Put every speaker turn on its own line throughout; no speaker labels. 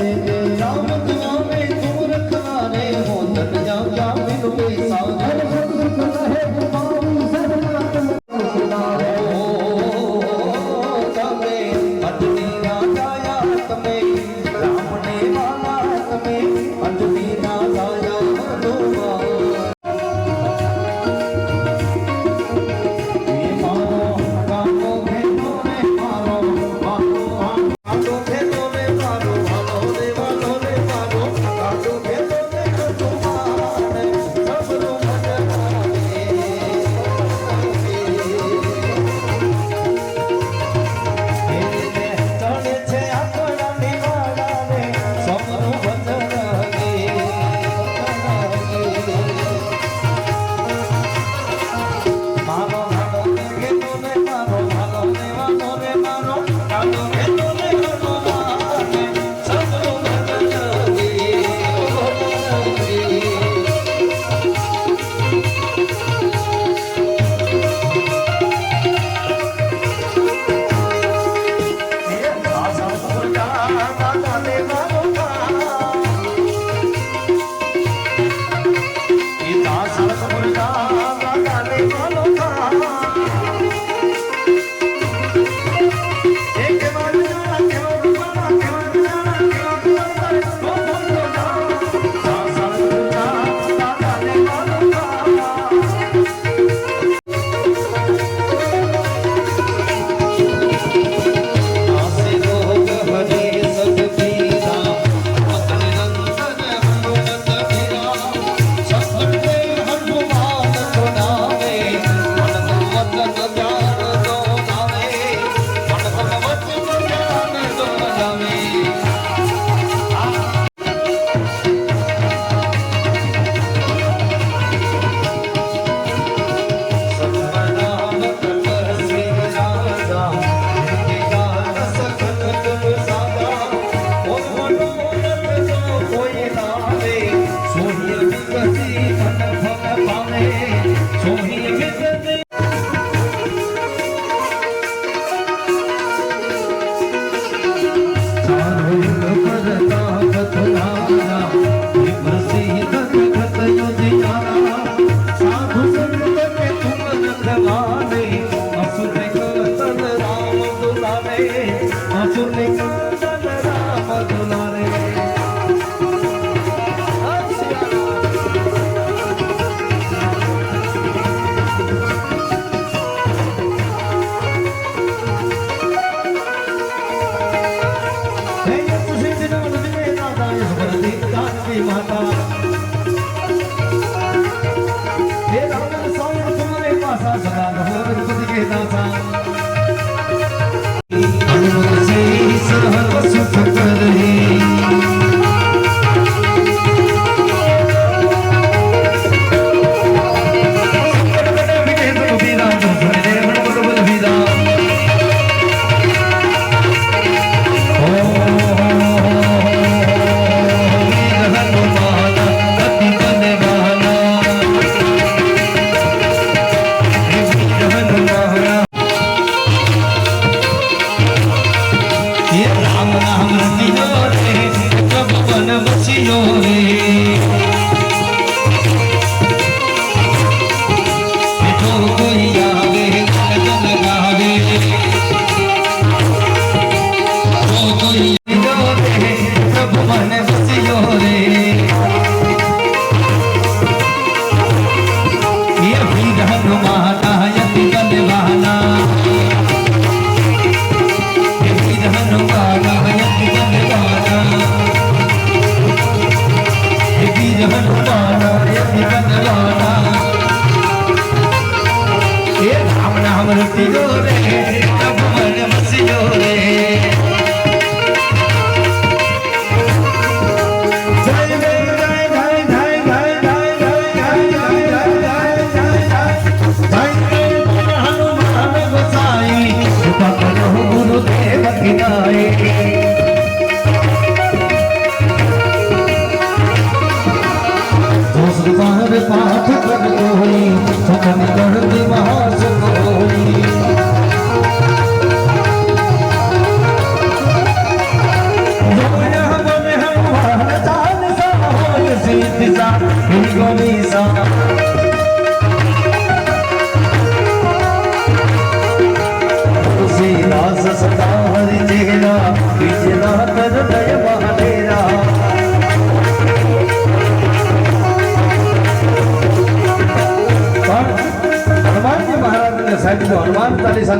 dedi yavrum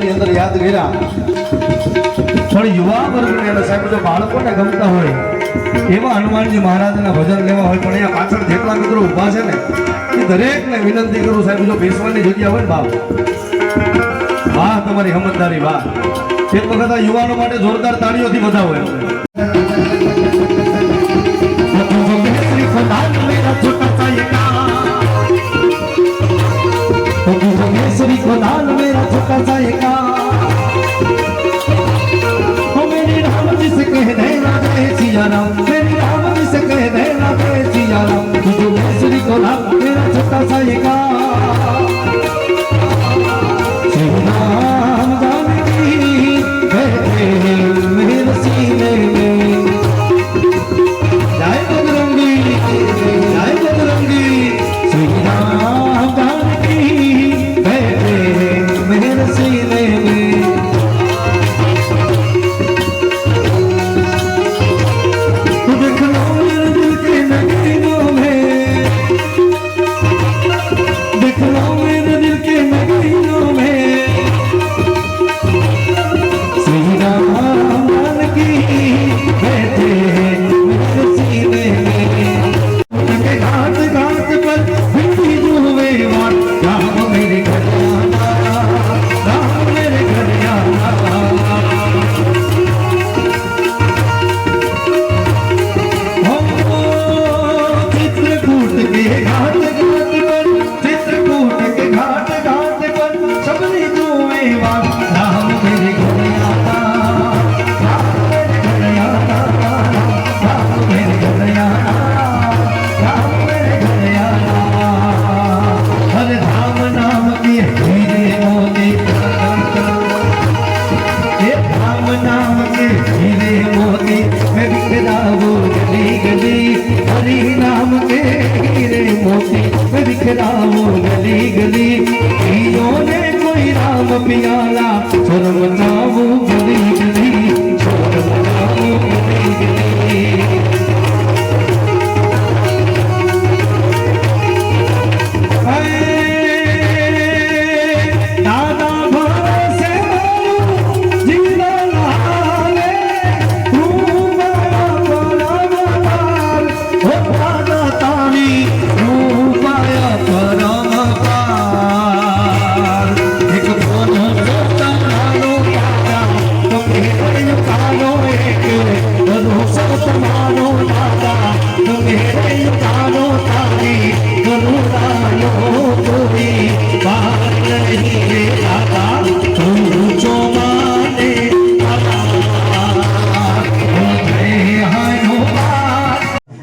ચાલીસાની અંદર યાદ કર્યા. પણ યુવા વર્ગને અને સાહેબ, જો બાળકોને ગમતા હોય, એવા હનુમાનજી મહારાજના ભજન લેવા હોય, પણ અહીંયા પાછળ જેટલા મિત્રો ઊભા છે ને, એ દરેકને વિનંતી કરું, સાહેબ, જો બેસવાની જગ્યા હોય ને બાપ. વાહ, તમારી સમજદારી, વાહ. એક વખત આ યુવાનો માટે જોરદાર તાળીઓથી
બધા એમ জনম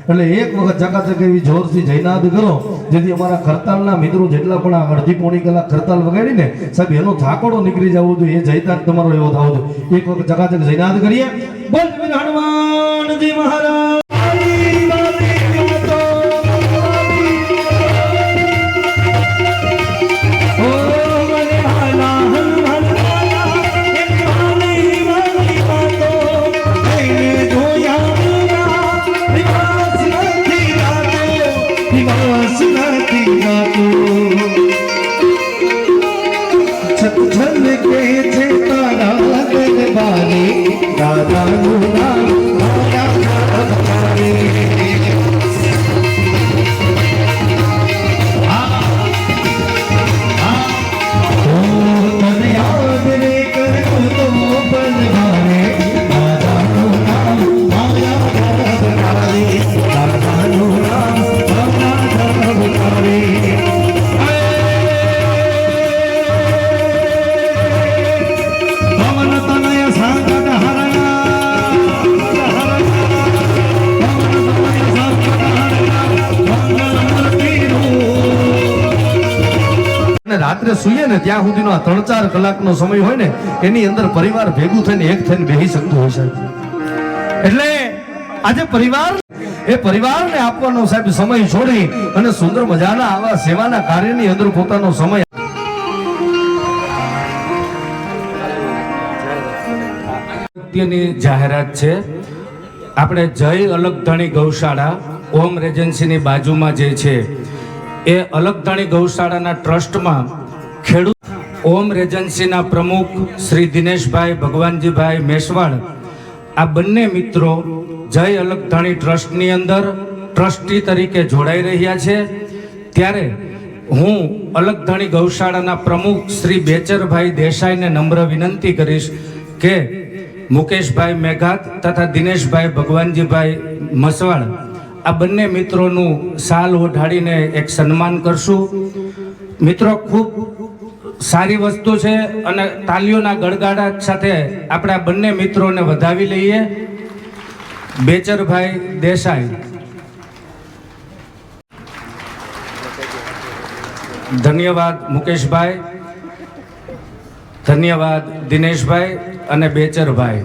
એટલે એક વખત ચકાચક એવી જોરથી જયનાદ કરો, જેથી અમારા ખરતાલના મિત્રો જેટલા પણ આ અડધી પોણી કલાક ખરતાલ વગાડીને, સાહેબ, એનો થાકોડો નીકળી જવો જોઈએ, એ જયતાજ તમારો એવો થવો જોઈએ. એક વખત ચકાચક જયનાદ કરીએ. હનુમાનજી મહારાજ!
again.
અને રાત્રે સુઈએ ને ત્યાં સુધીનો આ ત્રણ ચાર કલાકનો સમય હોય ને, એની અંદર પરિવાર ભેગું થઈને એક થઈને બેસી શકતું હોય સાહેબ. એટલે આજે પરિવાર, એ પરિવારને આપવાનો સાહેબ સમય છોડી અને સુંદર મજાના આવા સેવાના કાર્યની અંદર પોતાનો સમય
અત્યની જાહેરાત છે. આપણે જય અલગ ધણી ગૌશાળા, ઓમ રેજન્સીની બાજુમાં જે છે એ અલગધાણી ગૌશાળાના ટ્રસ્ટમાં ખેડૂત ઓમ રેજન્સીના પ્રમુખ શ્રી દિનેશભાઈ ભગવાનજીભાઈ મેસવાડ, આ બંને મિત્રો જય અલગધાણી ટ્રસ્ટની અંદર ટ્રસ્ટી તરીકે જોડાઈ રહ્યા છે. ત્યારે હું અલગધાણી ગૌશાળાના પ્રમુખ શ્રી બેચરભાઈ દેસાઈને નમ્ર વિનંતી કરીશ કે મુકેશભાઈ મેઘાત તથા દિનેશભાઈ ભગવાનજીભાઈ મસવાડ આ બંને મિત્રોનું સાલ ઓઢાડીને એક સન્માન કરશું. મિત્રો, ખૂબ સારી વસ્તુ છે અને તાલીઓના ગળગાડા સાથે આપણે બંને મિત્રોને વધાવી લઈએ. બેચરભાઈ દેસાઈ. ધન્યવાદ મુકેશભાઈ. ધન્યવાદ દિનેશભાઈ અને બેચરભાઈ.